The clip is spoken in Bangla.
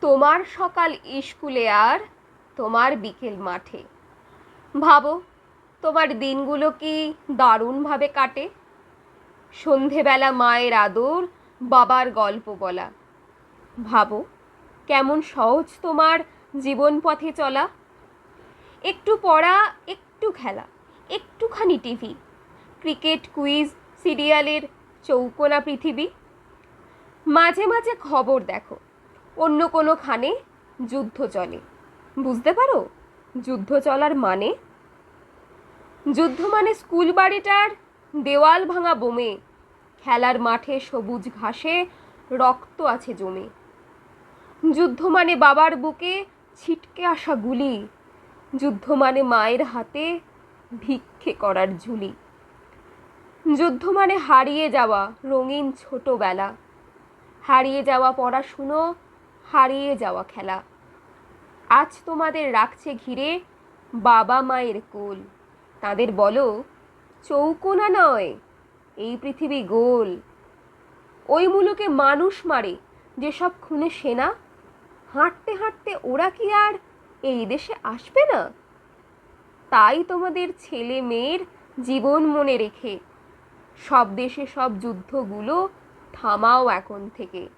তোমার সকাল স্কুলে আর তোমার বিকেল মাঠে। ভাবো, তোমার দিনগুলো কি দারুণভাবে কাটে? সন্ধেবেলা মায়ের আদর, বাবার গল্প বলা। ভাবো, কেমন সহজ তোমার জীবন পথে চলা। একটু পড়া, একটু খেলা, একটুখানি টিভি, ক্রিকেট কুইজ, সিরিয়ালের চৌকোনা পৃথিবী। মাঝে মাঝে খবর দেখো অন্য কোনো খানে যুদ্ধ চলে। বুঝতে পারো? যুদ্ধ চলার মানে? যুদ্ধ মানে স্কুল বাড়িটার দেওয়াল ভাঙা বোমে, খেলার মাঠে সবুজ ঘাসে রক্ত আছে জমে। যুদ্ধ মানে বাবার বুকে ছিটকে আসা গুলি। যুদ্ধ মানে মায়ের হাতে ভিক্ষে করার ঝুলি। যুদ্ধ মানে হারিয়ে যাওয়া রঙিন ছোটবেলা। হারিয়ে যাওয়া পড়াশুনো হারিয়ে যাওয়া খেলা। আজ তোমাদের রাখছে ঘিরে বাবা মায়ের কোল। তাদের বলো চৌকোনা নয়, এই পৃথিবী গোল। ওই মুলুকে মানুষ মারে যেসব খুনে সেনা। হাঁটতে হাঁটতে ওরা কি আর এই দেশে আসবে না? তাই তোমাদের ছেলে মেয়ের জীবন মনে রেখে সব দেশে সব যুদ্ধগুলো থামাও এখন থেকে।